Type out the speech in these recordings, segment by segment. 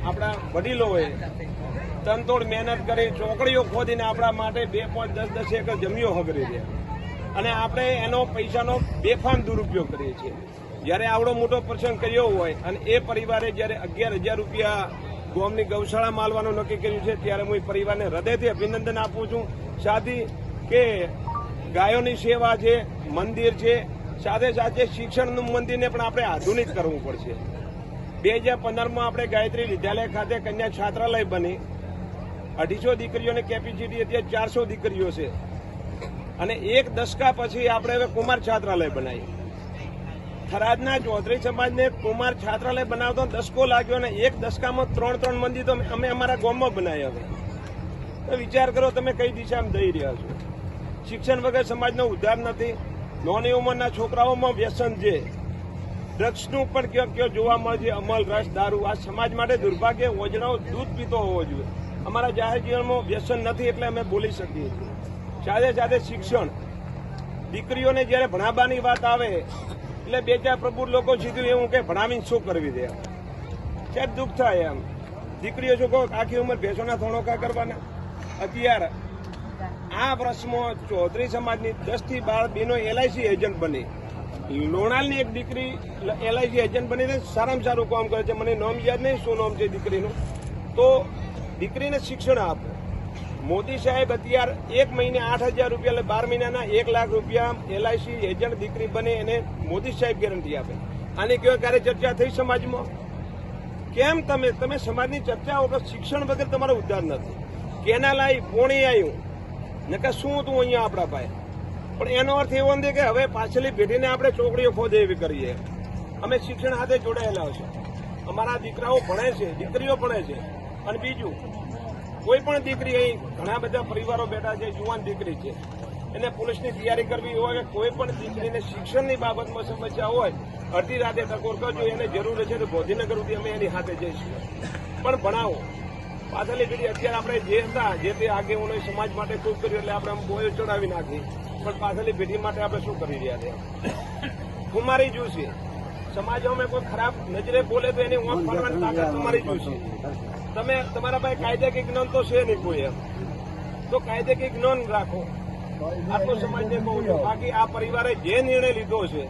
આપણા વડીલોએ તનતોડ મહેનત કરી, ચોકડીઓ ખોદીને આપણા માટે બે પોઈન્ટ દસ દસ એકર જમીઓ હગરી છે અને આપણે એનો પૈસાનો બેફામ દુરુપયોગ કરીએ છીએ. જ્યારે આવડો મોટો પ્રસંગ કર્યો હોય અને એ પરિવારે જ્યારે અગિયાર હજાર રૂપિયા ગોમની ગૌશાળા માલવાનું નક્કી કર્યું છે, ત્યારે હું એ પરિવારને હૃદયથી અભિનંદન આપું છું. સાથી, કે ગાયોની સેવા છે, મંદિર છે, સાથે સાથે શિક્ષણનું મંદિરને પણ આપણે આધુનિક કરવું પડશે. બે હજાર પંદરમાં આપણે ગાયત્રી વિદ્યાલય ખાતે કન્યા છાત્રાલય બની. અઢીસો દીકરીઓની કેપેસિટી અત્યારે ચારસો દીકરીઓ છે. અને એક દશકા પછી આપણે હવે કુમાર છાત્રાલય બનાવી. થરાદના ચૌધરી સમાજને કુમાર છાત્રાલય બનાવતો દસકો લાગ્યો અને એક દશકામાં ત્રણ ત્રણ મંદિર તો અમે અમારા ગામમાં બનાવી હવે. તો વિચાર કરો તમે કઈ દિશામાં જઈ રહ્યા છો. શિક્ષણ વગર સમાજનો ઉદ્ધાર નથી. નોની ઉંમરના છોકરાઓમાં વ્યસન છે. ડ્રગ્સનું પણ કયો કયો જોવા મળે છે, અમલ, રસ, દારૂ, આ સમાજ માટે દુર્ભાગ્ય ઓજણાઓ દૂધ પીતો હોવો જોઈએ. અમારા જાહેર જીવનમાં વ્યસન નથી એટલે અમે બોલી શકીએ છીએ. સાથે સાથે શિક્ષણ. દીકરીઓને જ્યારે ભણાવવાની વાત આવે, એટલે બે ચાર પ્રભુ લોકો સીધું એવું કે ભણાવીને શું કરવી દે ક્યાંક દુઃખ થાય એમ. દીકરીઓ શું કહો આખી ઉંમર ભેંસોના થોણોકા કરવાના. અત્યારે આ વર્ષમાં ચૌધરી સમાજની દસથી બાર બેનો એલઆઈસી એજન્ટ બની. લોણાલની એક દીકરી એલઆઈસી એજન્ટ બનીને સારામાં સારું કામ કરે છે. મને નામ યાદ નહીં, શું નામ છે દીકરીનું? તો દીકરીને શિક્ષણ આપો. મોદી સાહેબ અત્યારે એક મહિને આઠ હજાર રૂપિયા એટલે બાર મહિનાના એક લાખ રૂપિયા એલઆઈસી એજન્ટ દીકરી બને એને મોદી સાહેબ ગેરંટી આપે. આની કેવા ક્યારે ચર્ચા થઈ સમાજમાં? કેમ તમે? તમે સમાજની ચર્ચા વગર શિક્ષણ વગર તમારો ઉદ્ધાર નથી. કેના લાય કોણે આવ્યું નકા શું હતું અહીંયા આપણા પાસે? પણ એનો અર્થ એવો નથી કે હવે પાછળની પેઢીને આપણે છોકરીઓ ખોદે એવી કરીએ. અમે શિક્ષણ સાથે જોડાયેલા છે. અમારા દીકરાઓ ભણે છે, દીકરીઓ ભણે છે. અને બીજું, કોઈ પણ દીકરી અહીં ઘણા બધા પરિવારો બેઠા છે યુવાન દીકરી છે. એને પોલીસની તૈયારી કરવી હોય કે કોઈ પણ દીકરીને શિક્ષણની બાબતમાં સમસ્યા હોય, અડધી રાતે ટકોર કરજો, એને જરૂર છે તો ગોધીનગર સુધી અમે એની હાથે જઈશું. પણ ભણાવો. પાછળની પેઢી અત્યારે આપણે જે હતા, જે તે આગેવાનો સમાજ માટે ખૂબ કર્યું એટલે આપણે આમ બોયો ચડાવી નાખી. પણ પાછળની પેઢી માટે આપણે શું કરી રહ્યા છે કુમારી જોશે સમાજમાં કોઈ ખરાબ નજરે બોલે તો એની ઓંખ પાડવાની તાકાત તમારી જોશે તમે તમારા પાસે કાયદાકીય જ્ઞાન તો છે નહીં કોઈ એમ. તો કાયદાકીય જ્ઞાન રાખો. આટલો સમાજને કહું છું. બાકી આ પરિવારે જે નિર્ણય લીધો છે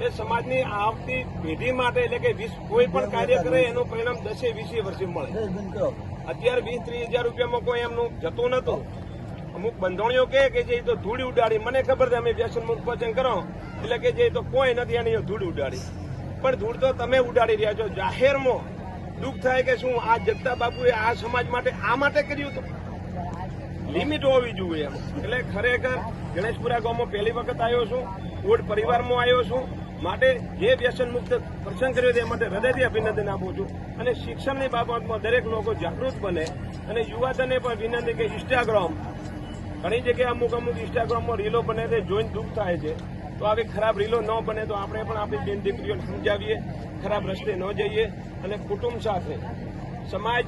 એ સમાજની આવતી પેઢી માટે એટલે કે વીસ કોઈ પણ કાર્ય કરે એનું પરિણામ દસે વીસે વર્ષે મળે. અત્યારે વીસ ત્રીસ હજાર રૂપિયામાં કોઈ એમનું જતું નતું. અમુક બંધણીઓ કે કે જે તો ધૂળી ઉડાડી. મને ખબર છે, અમે વ્યસન મુક્ત વચન કરો. એટલે કે જે તો કોઈ નથી, એની ધૂળ ઉડાડી. પણ ધૂળ તો તમે ઉડાડી રહ્યા છો. જાહેરમાં દુઃખ થાય કે શું? આ જગતા બાપુએ આ સમાજ માટે, આ માટે કર્યું હતું? લિમિટ હોવી જોઈએ એટલે ખરેખર ગણેશપુરા ગામમાં પહેલી વખત આવ્યો છું. કોડ પરિવારમાં આવ્યો છું. માટે જે વ્યસન મુક્ત પ્રસંગ કર્યો તે માટે હૃદયથી અભિનંદન આપું છું. અને શિક્ષણની બાબતમાં દરેક લોકો જાગૃત બને. અને યુવાધને પણ વિનંતી કે ઇન્સ્ટાગ્રામ ઘણી જગ્યાએ અમુક અમુક ઇન્સ્ટાગ્રામમાં રીલો બને તે જોઈને દુઃખ થાય છે. તો આવી ખરાબ રીલો ન બને તો આપણે પણ આપણી બેન દીકરીઓને સમજાવીએ, ખરાબ રસ્તે ન જઈએ અને કુટુંબ સાથે. સમાજ,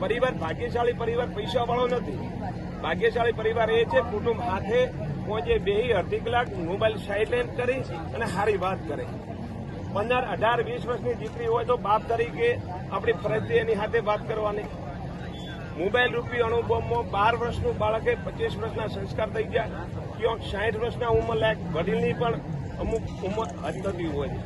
પરિવાર, ભાગ્યશાળી પરિવાર પૈસાવાળો નથી. ભાગ્યશાળી પરિવાર એ છે, કુટુંબ હાથે પહોંચે બે અડધી કલાક, મોબાઈલ સાઇલેન્ટ કરી અને સારી વાત કરે. પંદર, અઢાર, વીસ વર્ષની દીકરી હોય તો બાપ તરીકે આપણી ફરજ એની સાથે વાત કરવાની. મોબાઈલ રૂપી અણુબોમ્બમાં બાર વર્ષનું બાળકે પચીસ વર્ષના સંસ્કાર થઈ ગયા. ક્યાંક સાઠ વર્ષના ઉંમર લાયક વડીલની પણ અમુક ઉંમર હદ થતી હોય છે.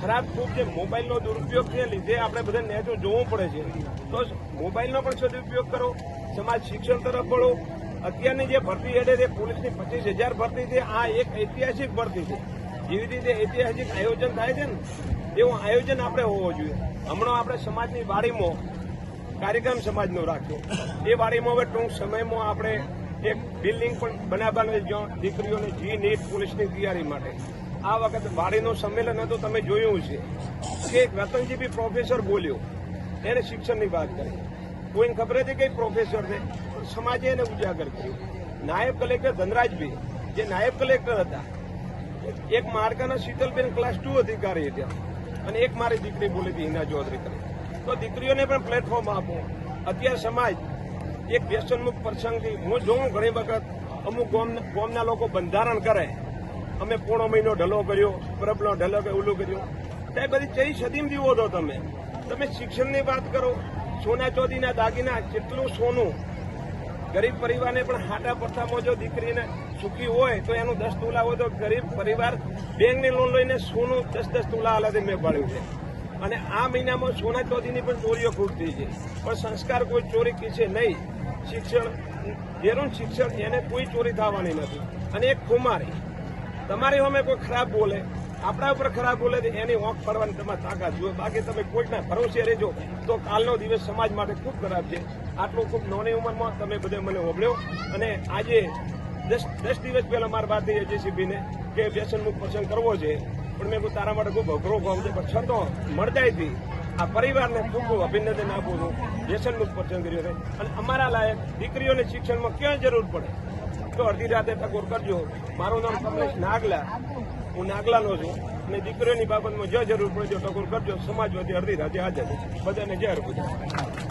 ખરાબ ખૂબ જે મોબાઈલનો દુરુપયોગને લીધે આપણે બધા નેચો જોવું પડે છે. તો મોબાઈલનો પણ સદુપયોગ કરો. સમાજ શિક્ષણ તરફ વળો. અત્યારની જે ભરતી હેઠે છે, પોલીસની પચીસ હજાર ભરતી છે, આ એક ઐતિહાસિક ભરતી છે. જેવી રીતે ઐતિહાસિક આયોજન થાય છે ને, એવું આયોજન આપણે હોવો જોઈએ. હમણાં આપણે સમાજની વાડીમાં કાર્યક્રમ સમાજનો રાખ્યો. એ વાડીમાં હવે ટૂંક સમયમાં આપણે એક બિલ્ડિંગ પણ બનાવવાનું જો દીકરીઓને જી નીટ પોલીસની તૈયારી માટે. આ વખત વાડીનું સંમેલન હતું, તમે જોયું છે કે એક રતનજી બી પ્રોફેસર બોલ્યો. એને શિક્ષણની વાત કરી. કોઈને ખબર હતી કે પ્રોફેસર છે સમાજે એને ઉજાગર કર્યું. નાયબ કલેક્ટર ધનરાજભાઈ, જે નાયબ કલેક્ટર હતા, એક માર્કાના શીતલબેન ક્લાસ ટુ અધિકારી હતા. અને એક મારી દીકરી બોલી હતી, હિના ચૌધરી કરી તો દીકરીઓને પણ પ્લેટફોર્મ આપો. અત્યારે સમાજ એક વ્યસનમુક્ત પ્રસંગથી, હું જોઉં ઘણી વખત અમુક ગોમના લોકો બંધારણ કરે. અમે પોણો મહિનો ઢલો કર્યો પરબનો ઢલો કે ઓલું કર્યું. તે બધી ચઈ સદીમ દીવો છો તમે. તમે શિક્ષણની વાત કરો, સોના ચોદીના દાગીના, જેટલું સોનું. ગરીબ પરિવારને પણ હાટા પથ્થામાં જો દીકરીને સુખી હોય, તો એનું દસ તુલા હોય તો ગરીબ પરિવાર બેંકની લોન લઈને સોનું દસ દસ તુલા હાલતે મેં પાડ્યું છે. અને આ મહિનામાં સોના ચોધીની પણ ચોરીઓ ખૂબ થઈ છે. પણ સંસ્કાર કોઈ ચોરી કીશે નહીં. શિક્ષણ, જેનું શિક્ષણ એને કોઈ ચોરી થવાની નથી. અને એક ખુમારી. તમારી અમે કોઈ ખરાબ બોલે, આપણા ઉપર ખરાબ બોલે એની ઓંખ પડવાની તમારે તાકાત જુઓ બાકી તમે કોઈના ભરોસે રહેજો તો કાલનો દિવસ સમાજ માટે ખૂબ ખરાબ છે. આટલું ખૂબ નાની ઉંમરમાં તમે બધે મને ઓગળ્યો અને આજે દસ દિવસ પહેલા મારા ભારતીય એજેસીબીને કે વ્યસન મુક્ત પસંદ કરવો છે. પણ મેં તારા માટે ખૂબ અઘરો કામ છે, પણ છતો મળતાથી આ પરિવારને ખૂબ ખૂબ અભિનંદન આપું છું. વ્યસનનું પસંદ કર્યું છે. અને અમારા લાયક દીકરીઓને શિક્ષણમાં ક્યાં જરૂર પડે? તો અડધી રાતે ટકોર કરજો. મારું નામ કમલેશ નાગલા. હું નાગલાનો છું. અને દીકરીઓની બાબતમાં જ્યાં જરૂર પડે જો ટકોર કરજો. સમાજવાદી અડધી રાતે હાજર બધાને જય હરભુજા.